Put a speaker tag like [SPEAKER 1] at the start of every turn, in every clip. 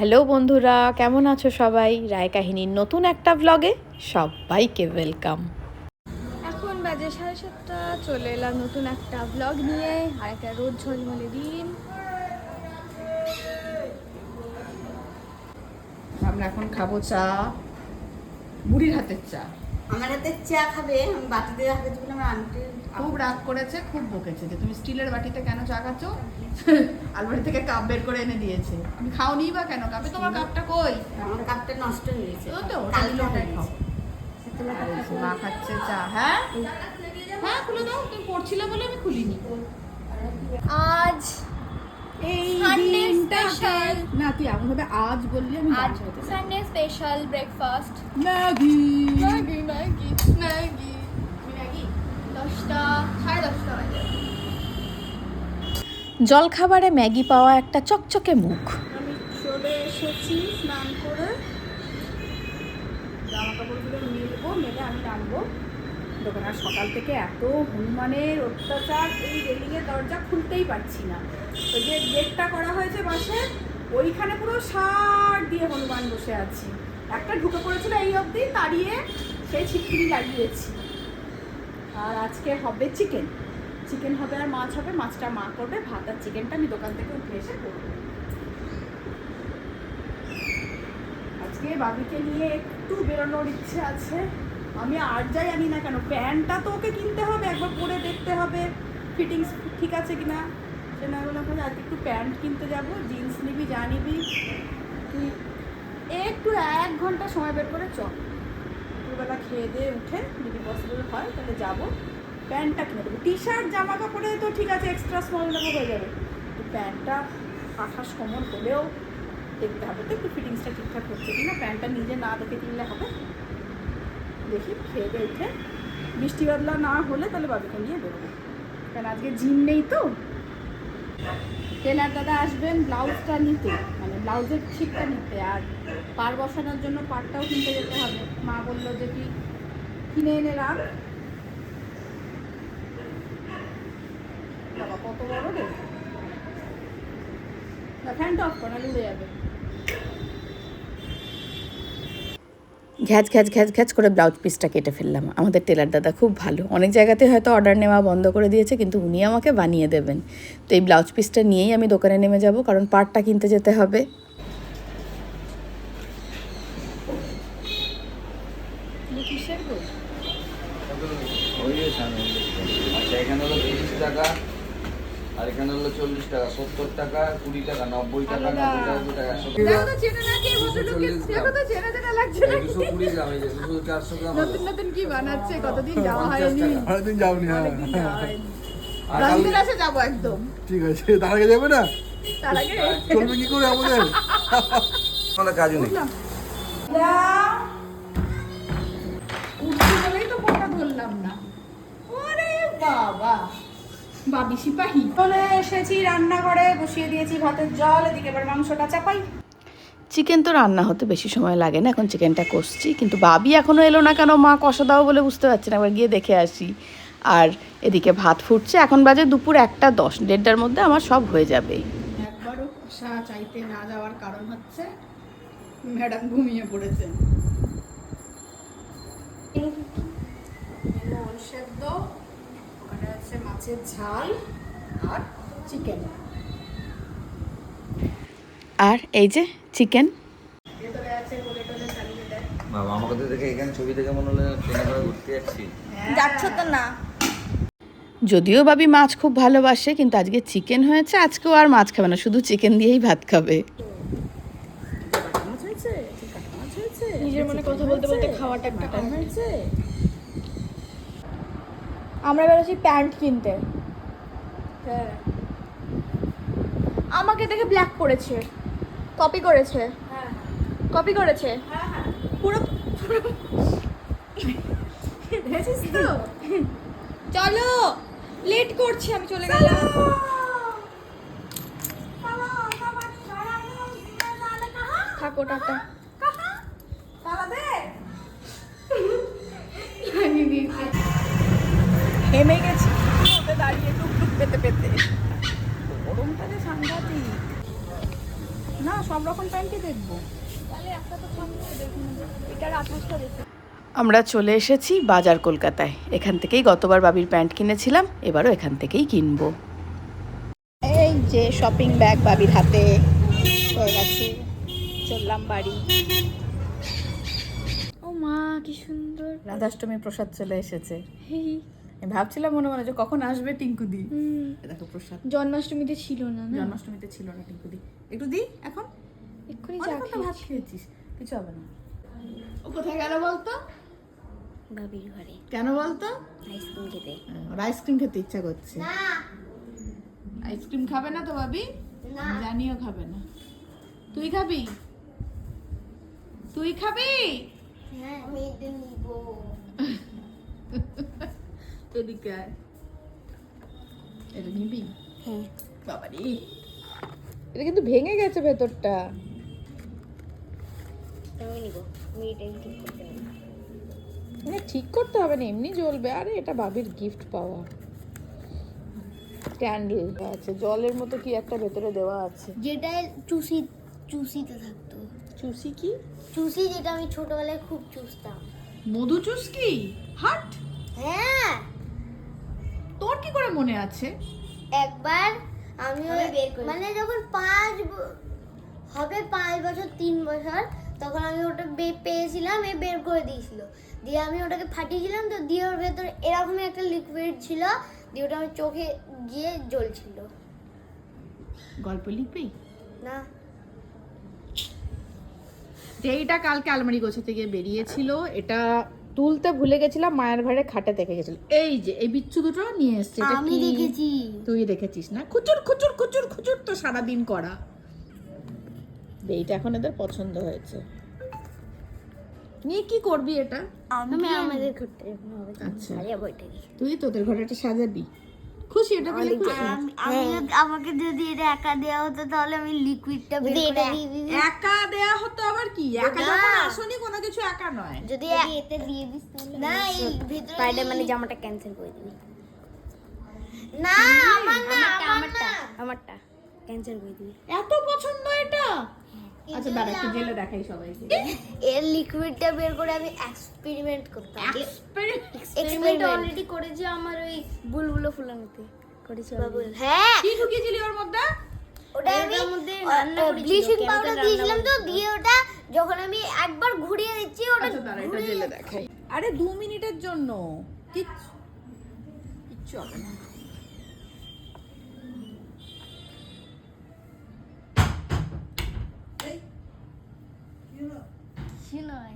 [SPEAKER 1] Hello বন্ধুরা কেমন আছো সবাই? রায় কাহিনীর নতুন একটা ব্লগে সবাইকে ওয়েলকাম
[SPEAKER 2] এখন বাজে সাড়ে সাতটা চলে এলাম নতুন একটা ব্লগ নিয়ে আর একটা রোদ ঝলমলে দিন।
[SPEAKER 1] আমরা এখন খাব চা বুড়ির হাতের চা।
[SPEAKER 3] আমার হাতে চা খাবে আমি বাটিতে রাখতে বলে আমার আন্টি
[SPEAKER 1] খুব রাগ করেছে খুব বকেছে যে তুমি স্টিলের বাটিতে কেন চা খাচ্ছ আলমারি থেকে কাপ বের করে এনে দিয়েছে। আমি খাওনি বা কেন? কাপে তোমার কাপটা কই?
[SPEAKER 3] আমার কাপটা নষ্ট হয়ে গেছে।
[SPEAKER 1] তো তো, ওটাই খাও। মা খাচ্ছে চা হ্যাঁ? হ্যাঁ খুলে দাও। তুমি পড়ছিলে বলে আমি খুলিনি।
[SPEAKER 2] আজ
[SPEAKER 1] এই
[SPEAKER 2] Sunday
[SPEAKER 1] না তুই এমন ভাবে আজ বললি আমি
[SPEAKER 2] আজ Sunday special breakfast
[SPEAKER 1] Maggi.
[SPEAKER 2] Maggi Maggi Maggi. দশটা সাড়ে দশটা বাজে।
[SPEAKER 1] জলখাবারে ম্যাগি পাওয়া একটা চকচকে মুখ।
[SPEAKER 3] আমি চলে এসেছি স্নান করে। জামা কাপড়গুলো মেলবো মেলে আমি রাখব দোকানে আর সকাল থেকে এত হনুমানের অত্যাচার এই রেলিংয়ের দরজা খুলতেই পারছি না। ওই যে গেটটা করা হয়েছে বাসে ওইখানে পুরো সার দিয়ে হনুমান বসে আছি। একটা ঢুকে পড়েছিল এই অবধি তাড়িয়ে সেই ছিটকিনি লাগিয়েছি। আর আজকে হবে চিকেন। চিকেন হবে আর মাছ হবে, মাছটা মা করবে, ভাত আর চিকেনটা আমি দোকান থেকে উঠে এসে করব। আজকে বাবিকে নিয়ে একটু বেরোনোর ইচ্ছে আছে। আমি আর যাই আনি না কেন, প্যান্টটা তো ওকে কিনতে হবে, একবার পরে দেখতে হবে, ফিটিংস ঠিক আছে কি না না আজকে একটু প্যান্ট কিনতে যাব, জিন্স নিবি, যা নিবি তুই একটু এক ঘণ্টা সময় বের করে চ দুপুরবেলা খেয়ে দিয়ে উঠে যদি পসিবল হয় তাহলে যাব। প্যান্টটা কিনে দেবো। টি শার্ট জামা কাপড়ে তো ঠিক আছে এক্সট্রা স্মল নেব হয়ে যাবে। তো প্যান্টটা আঠাশ কোমর হলেও দেখতে হবে তো, একটু ফিটিংসটা ঠিকঠাক হচ্ছে কিনা। প্যান্টটা নিজে না দেখে কিনলে হবে। দেখি, খেয়ে দিয়ে উঠে। বৃষ্টি বাদলা না হলে তাহলে বাবিকে নিয়ে বেরোবো। কারণ আজকে জিম নেই তো। টেলার দাদা আসবেন, ব্লাউজটা নিতে মানে ব্লাউজের ঠিকটা নিতে, আর পার বসানোর জন্য পারটাও কিনতে যেতে হবে। মা বলল যে তুই কিনে এনে রাখ। কত বড় রে? ফ্যানটা অফ করা উড়ে যাবে।
[SPEAKER 1] ঘ্যাচ ঘ্যাচ ঘ্যাচ ঘ্যাচ করে ব্লাউজ পিসটা কেটে ফেললাম। আমাদের টেলার দাদা খুব ভালো। অনেক জায়গাতে হয়তো অর্ডার নেওয়া বন্ধ করে দিয়েছে কিন্তু উনি আমাকে বানিয়ে দেবেন। তো এই ব্লাউজ পিসটা নিয়েই আমি দোকানে নেমে যাব কারণ পার্টটা কিনতে যেতে হবে।
[SPEAKER 4] আচ্ছা এখানে হলো তিরিশ টাকা। আর এখানে হলো চল্লিশ টাকা সত্তর টাকা কুড়ি টাকা নব্বই টাকা নব্বই টাকা দু টাকা একশো
[SPEAKER 2] দেখো তো চেনা না কে ভদ্রলোককে দেখো তো চেনা চেনা লাগছে না
[SPEAKER 4] দুশো কুড়ি গ্রাম এই যে দুশো চারশো গ্রাম
[SPEAKER 2] নতুন নতুন কি বানাচ্ছে? কতদিন যাওয়া হয়নি।
[SPEAKER 5] অনেকদিন যাওনি হ্যাঁ।
[SPEAKER 2] যাব একদম।
[SPEAKER 5] ঠিক আছে তার আগে যাবে না?
[SPEAKER 2] তার আগে
[SPEAKER 5] চলবে কি করে আমাদের?
[SPEAKER 4] কোনো কাজও নেই।
[SPEAKER 2] উঠতে গেলেই তো ফোনটা ধরলাম না। ওরে বাবা। বাবি সিপাহী।
[SPEAKER 3] চলে এসেছি রান্নাঘরে বসিয়ে দিয়েছি ভাতের জল এদিকে এবার মাংসটা চাপাই।
[SPEAKER 1] চিকেন তো রান্না হতে বেশি সময় লাগে না এখন চিকেনটা কষছি কিন্তু বাবি এখনও এলো না কেন মা কষা দাও বলে বুঝতে পারছি না একবার গিয়ে দেখে আসি। আর এদিকে ভাত ফুটছে এখন বাজে দুপুর একটা দশ দেড়টার মধ্যে আমার সব হয়ে যাবে।
[SPEAKER 2] একবারও কষা চাইতে না যাওয়ার কারণ হচ্ছে ম্যাডাম ঘুমিয়ে পড়েছেন
[SPEAKER 3] সেদ্ধ। আছে মাছের ঝাল আর চিকেন
[SPEAKER 1] আর এই যে চিকেন
[SPEAKER 4] বাবা আমাকে তো দেখে এখানে ছবি দেখে মনে হলো ট্রেনে করে ঘুরতে যাচ্ছি।
[SPEAKER 3] যাচ্ছ তো না।
[SPEAKER 1] যদিও ভাবি মাছ খুব ভালোবাসে কিন্তু আজকে চিকেন হয়েছে আজকেও আর মাছ খাবে না শুধু চিকেন দিয়েই ভাত খাবে।
[SPEAKER 2] নিজের মনে কথা বলতে বলতে খাওয়াটা একটা
[SPEAKER 3] হয়েছে?
[SPEAKER 2] আমরা বেরোছি প্যান্ট কিনতে।
[SPEAKER 3] হ্যাঁ।
[SPEAKER 2] আমাকে দেখে ব্ল্যাক করেছে। কপি করেছে।
[SPEAKER 3] হ্যাঁ
[SPEAKER 2] কপি করেছে।
[SPEAKER 3] হ্যাঁ হ্যাঁ।
[SPEAKER 2] পুরো চলো। লেট করছি আমি চলে গেলাম। থাকো টাটা।
[SPEAKER 1] হেমে গেছি। ওতে দাঁড়িয়ে টুক টুক পেতে পেতে। গরমটা যে সাংঘাতিক।
[SPEAKER 3] না সব রকম প্যান্টই দেখব।
[SPEAKER 1] আমরা চলে এসেছি বাজার কলকাতায়। এখান থেকেই গতবার বাবির প্যান্ট কিনেছিলাম এবারও এখান থেকেই কিনবো।
[SPEAKER 3] এই যে শপিং ব্যাগ বাবির হাতে। হয়ে গেছে। চললাম বাড়ি।
[SPEAKER 2] ও মা কি সুন্দর।
[SPEAKER 1] রাধাষ্টমীর প্রসাদ চলে এসেছে।
[SPEAKER 2] হেই।
[SPEAKER 1] ভাবছিলাম মনে মনে যে কখন আসবে টিঙ্কুদি
[SPEAKER 2] হুম।
[SPEAKER 1] এ দেখো প্রসাদ।
[SPEAKER 2] জন্মাষ্টমীতে ছিল না না?
[SPEAKER 1] জন্মাষ্টমীতে ছিল না টিঙ্কুদি একটু দি এখন?
[SPEAKER 2] এক্ষুনি চা
[SPEAKER 1] ভাত খেয়েছিস কিছু হবে না।
[SPEAKER 3] ও কোথায় গেল বলতো?
[SPEAKER 6] বাবির ঘরে।
[SPEAKER 3] কেন বলতো?
[SPEAKER 6] আইসক্রিম খেতে।
[SPEAKER 3] ওর আইসক্রিম খেতে ইচ্ছা করছে। আইসক্রিম খাবে না তো ভাবি? আমি জানিও খাবে না। তুই খাবি? তুই খাবি?
[SPEAKER 6] হ্যাঁ আমি এটা নিব।
[SPEAKER 3] এদিকে। এটা নিবি?
[SPEAKER 6] হ্যাঁ।
[SPEAKER 3] বাবারি। এটা কিন্তু ভেঙে গেছে ভেতরটা।
[SPEAKER 6] আমি নিব। আমি এটাই ঠিক করতে পারি
[SPEAKER 3] মানে ঠিক করতে হবে না এমনি জ্বলবে। আরে এটা বাবির গিফট পাওয়া। ক্যান্ডেল আছে। জলের মতো কি একটা ভেতরে দেওয়া আছে?
[SPEAKER 6] যেটা চুষি চুষিতে থাকতো।
[SPEAKER 3] চুষি কি?
[SPEAKER 6] চুষি যেটা আমি ছোটবেলায় খুব চুষতাম।
[SPEAKER 3] মধু চুস্কি হাট?
[SPEAKER 6] হ্যাঁ।
[SPEAKER 3] কি করে মনে আছে?
[SPEAKER 6] একবার আমি ওই- মানে যখন পাঁচ ব- হবে পাঁচ বছর তিন বছর তখন আমি ওটা বে- পেয়েছিলাম এ বের করে দিয়েছিল। দিয়ে আমি ওটাকে ফাটিয়েছিলাম তো দিয়ে ওর ভেতরে এরকমই একটা লিকুইড ছিল দিয়ে ওটা আমার চোখে গিয়ে জ্বলছিল।
[SPEAKER 3] গল্প লিখবি?
[SPEAKER 6] না।
[SPEAKER 3] যে এইটা কালকে আলমারি গোছাতে গিয়ে বেরিয়েছিল এটা তুলতে ভুলে গেছিলাম মায়ের ঘরে খাটে দেখে গেছিল। এই যে এই বিচ্ছু দুটো নিয়ে এসছে
[SPEAKER 6] আমি দেখেছি।
[SPEAKER 3] তুই দেখেছিস না? খুচুর খুচুর খুচুর খুচুর তো সারাদিন করা। এইটা এখন এদের পছন্দ হয়েছে। নিয়ে কি করবি এটা?
[SPEAKER 6] আমি আমাদের ঘুরতে
[SPEAKER 3] আচ্ছা। তুই তোদের ঘরে এটা সাজাবি। খুশি এটা পেলে
[SPEAKER 6] আমি আমাকে যদি এটা একা দেওয়া হতো তাহলে আমি লিকুইডটা বের করে
[SPEAKER 3] একা দেয়া হতো আবার কি? একা যখন আসনি কোনো কিছু একা নয়।
[SPEAKER 6] যদি এতে দিয়ে দিস না এই ভিতরে স্পাইডারম্যানের জামাটা ক্যান্সেল করে দিবি। না আমার না আমারটা আমারটা। ক্যান্সেল করে দিবি।
[SPEAKER 3] এত পছন্দ এটা? আচ্ছা দাঁড়া একটু জেলে দেখাই সবাইকে।
[SPEAKER 6] এর লিকুইডটা বের করে আমি এক্সপেরিমেন্ট করতাম। এক্সপেরিমেন্ট অলরেডি করেছি আমার ওই বুলবুলো ফুলানোতে করেছি হ্যাঁ।
[SPEAKER 3] কি ঢুকিয়েছিলি ওর মধ্যে?
[SPEAKER 6] ওটা আমি ব্লিচিং পাউডার দিয়েছিলাম তো দিয়ে ওটা যখন আমি একবার ঘুরিয়ে দিচ্ছি ওটা
[SPEAKER 3] আচ্ছা জেলে দেখাই। আরে দু মিনিটের জন্য। কিচ্ছু কিচ্ছু হবে না।
[SPEAKER 6] কিছু নয়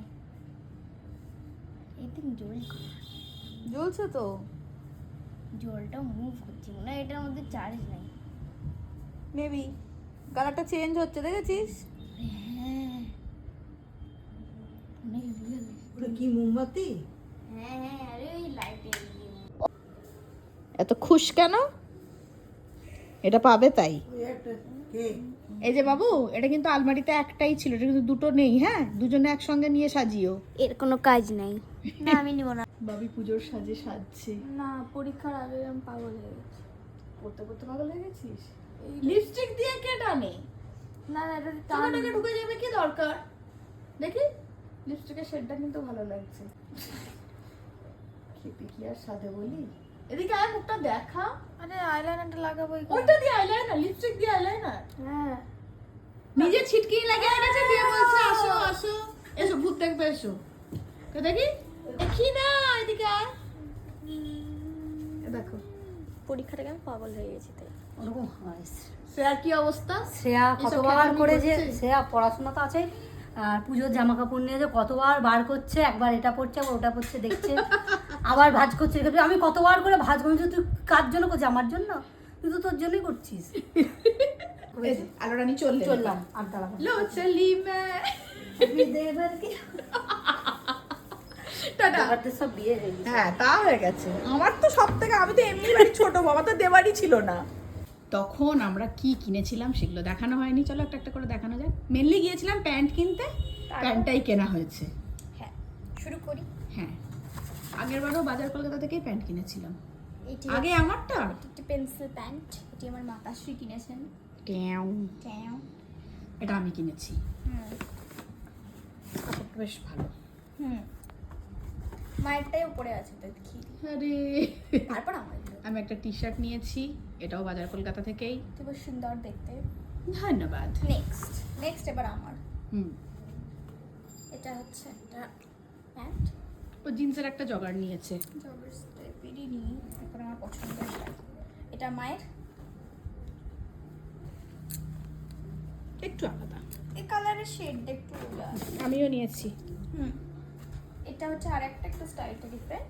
[SPEAKER 6] এই দিন জল
[SPEAKER 3] জ্বলছে। তো?
[SPEAKER 6] জলটা মুভ করছে মনে হয় এটার মধ্যে চার্জ নাই।
[SPEAKER 3] মেবি কালারটা চেঞ্জ হচ্ছে দেখেছিস?
[SPEAKER 6] হ্যাঁ। real।
[SPEAKER 5] কি মোমবাতি?
[SPEAKER 6] হ্যাঁ হ্যাঁ আরে ওই লাইটের
[SPEAKER 3] এত খুশ কেন? এটা পাবে তাই।
[SPEAKER 5] কে
[SPEAKER 3] এই যে বাবু এটা কিন্তু আলমারিতে একটাই ছিল এটা কিন্তু দুটো নেই হ্যাঁ? দুজনে একসঙ্গে নিয়ে সাজিও।
[SPEAKER 6] এর কোনো কাজ নাই। না আমি নিব না।
[SPEAKER 3] বাবি পুজোর সাজে সাজছে।
[SPEAKER 2] না পরীক্ষার আগে আমি পাগল হয়ে গেছি।
[SPEAKER 3] পড়তে পড়তে পাগল হয়ে গেছিস? লিপস্টিক দিয়ে কে টানে?
[SPEAKER 2] না না এটা
[SPEAKER 3] টাকাটাকে ঢুকে যাবে কি দরকার? দেখি লিপস্টিকের শেডটা কিন্তু ভালো লাগছে। খেতে কি আর সাথে বলি? এদিকে আর মুখটা দেখা।
[SPEAKER 2] মানে আইলাইনারটা লাগাবো
[SPEAKER 3] ওইটা দিয়ে আইলাইনার লিপস্টিক দিয়ে আইলাইনার
[SPEAKER 2] হ্যাঁ।
[SPEAKER 3] নিজে ছিটকি লাগিয়ে রেখেছে দিয়ে বলছে আসো আসো। এসো ভূত দেখবে এসো। তো দেখি দেখি না এদিকে আয়। দেখো
[SPEAKER 2] আগে আমি পাগল হয়ে গেছি তাই।
[SPEAKER 7] ওরকম হয়।
[SPEAKER 3] শ্রেয়ার কি অবস্থা?
[SPEAKER 7] শ্রেয়া কতবার করে যে শ্রেয়া পড়াশোনা তো আছে আর পুজোর জামা কাপড় নিয়ে যে কতবার বার করছে একবার এটা পড়ছে আবার ওটা পড়ছে দেখছে। আবার ভাজ করছে। আমি কতবার করে ভাজ করছি তুই কার জন্য করছিস? আমার জন্য? তুই তো তোর জন্যই করছিস।
[SPEAKER 3] রানী চললে
[SPEAKER 7] চললাম আর দাঁড়াবো
[SPEAKER 3] লো চলি
[SPEAKER 7] হয়ে
[SPEAKER 3] হ্যাঁ তা হয়ে গেছে। আমার তো সব থেকে আমি তো এমনি বাড়ি ছোট বাবা তো দেবারই ছিল না। তখন আমরা কি কিনেছিলাম সেগুলো দেখানো হয়নি। চলো একটা একটা করে দেখানো যায় মেনলি গিয়েছিলাম প্যান্ট কিনতে। প্যান্টটাই কেনা হয়েছে।
[SPEAKER 6] শুরু করি।
[SPEAKER 3] হ্যাঁ। আগের বারও বাজার কলকাতা থেকেই প্যান্ট কিনেছিলাম।
[SPEAKER 2] এটি
[SPEAKER 3] আগে আমারটা?
[SPEAKER 2] একটি পেন্সিল প্যান্ট এটি আমার মাতাশ্রী কিনেছেন।
[SPEAKER 3] ট্যাও। এটা আমি কিনেছি। কাপড়টা বেশ ভালো।
[SPEAKER 2] হুম। মায়েরটাই উপরে আছে দেখি।
[SPEAKER 3] আরে।
[SPEAKER 2] তারপর আমার
[SPEAKER 3] আমি একটা টি শার্ট নিয়েছি এটাও বাজার কলকাতা থেকেই।
[SPEAKER 2] বেশ সুন্দর দেখতে।
[SPEAKER 3] ধন্যবাদ।
[SPEAKER 2] নেক্সট নেক্সট এবার আমার।
[SPEAKER 3] হুম।
[SPEAKER 2] এটা হচ্ছে একটা প্যান্ট।
[SPEAKER 3] ও জিন্সের একটা জগার নিয়েছে।
[SPEAKER 2] জবের স্টেপেরই নিই এখন আমার পছন্দের এটা মায়ের?
[SPEAKER 3] একটু আলাদা।
[SPEAKER 2] এই কালারের শেডটা একটু
[SPEAKER 3] আমিও নিয়েছি।
[SPEAKER 2] হুম। এটা হচ্ছে আর একটা একটু স্টাইলটা ডিফারেন্ট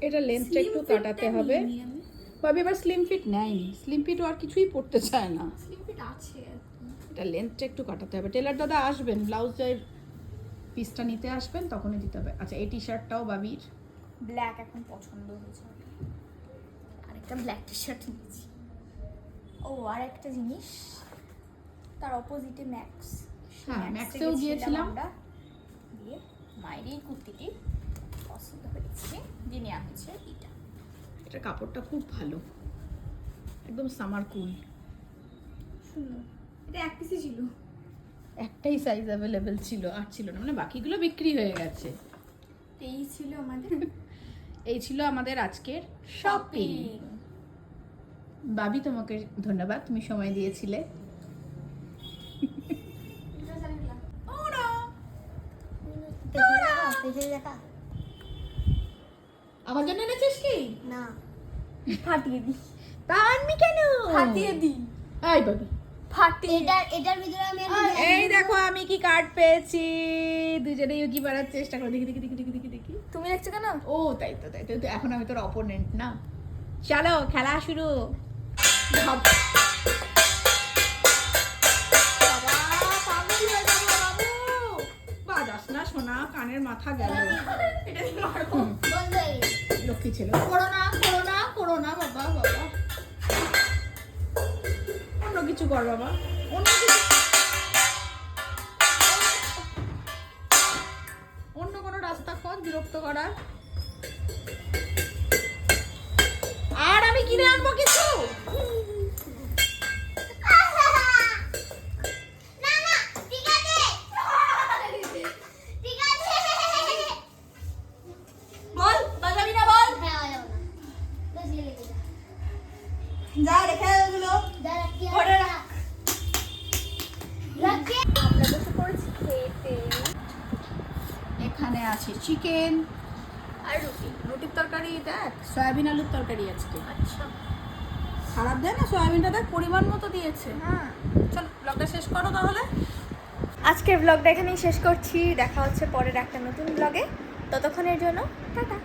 [SPEAKER 3] এটা লেন্থটা একটু কাটাতে হবে। ভাবি এবার স্লিম ফিট নেয়নি। স্লিম ফিট আর কিছুই পড়তে চায় না।
[SPEAKER 2] স্লিম ফিট আছে
[SPEAKER 3] এটা লেন্থটা একটু কাটাতে হবে। টেলার দাদা আসবেন ব্লাউজের পিসটা নিতে আসবেন তখনই দিতে হবে। আচ্ছা এই টি শার্টটাও বাবির
[SPEAKER 2] ব্ল্যাক এখন পছন্দ হয়েছে। আরেকটা ব্ল্যাক টি শার্ট নিয়েছি। ও আর একটা জিনিস। তার অপোজিটে ম্যাক্স
[SPEAKER 3] হ্যাঁ, ম্যাক্সেও গিয়েছিলাম।
[SPEAKER 2] আমরা। দিয়ে মায়ের এই কুর্তিটি পছন্দ হয়েছে দিয়ে নেওয়া হয়েছে এটা।
[SPEAKER 3] এটা কাপড়টা খুব ভালো। একদম সামার কুল
[SPEAKER 2] সুন্দর। এটা এক পিসই ছিল।
[SPEAKER 3] একটাই সাইজ অ্যাভেলেবেল ছিল আর ছিল না। মানে বাকিগুলো বিক্রি হয়ে গেছে।
[SPEAKER 2] এই ছিল আমাদের
[SPEAKER 3] এই ছিল আমাদের আজকের শপিং বাবি তোমাকে ধন্যবাদ। তুমি সময় দিয়েছিলে।
[SPEAKER 6] দেখা
[SPEAKER 3] আমার জন্য এনেছিস কি?
[SPEAKER 6] না।
[SPEAKER 2] ফাটিয়ে দিই
[SPEAKER 3] তা আনবি কেন?
[SPEAKER 2] ফাটিয়ে দিই
[SPEAKER 3] এই বাবি।
[SPEAKER 2] ফাটিয়ে
[SPEAKER 6] এটার এটার ভিতরে আমি
[SPEAKER 3] এই দেখো আমি কি কার্ড পেয়েছি। চেষ্টা করে। দেখি দেখি দেখি দেখি দেখি। দেখি
[SPEAKER 2] তুমি দেখছ কেন?
[SPEAKER 3] ও তাই তো তাই তো। এখন আমি তোর অপোনেন্ট না। চলো খেলা শুরু। কানের মাথা গেল। লক্ষ্মী ছেলে। করো না করো না করো না বাবা বাবা। অন্য কিছু কর বাবা। অন্য কিছু? অন্য কোনো রাস্তা খোঁজ বিরক্ত করার? আর আমি কিনে আনব কিছু? আছে চিকেন
[SPEAKER 2] আর রুটি।
[SPEAKER 3] রুটির তরকারি দেখ সয়াবিন আলুর তরকারি আজকে।
[SPEAKER 2] আচ্ছা।
[SPEAKER 3] খারাপ দেয় না? সয়াবিনটা দেখ পরিমাণ মতো দিয়েছে।
[SPEAKER 2] হ্যাঁ।
[SPEAKER 3] চল ব্লগটা শেষ করো তাহলে।
[SPEAKER 2] আজকের ব্লগটা এখানেই শেষ করছি। দেখা হচ্ছে পরের একটা নতুন ব্লগে ততক্ষণের জন্য টাটা।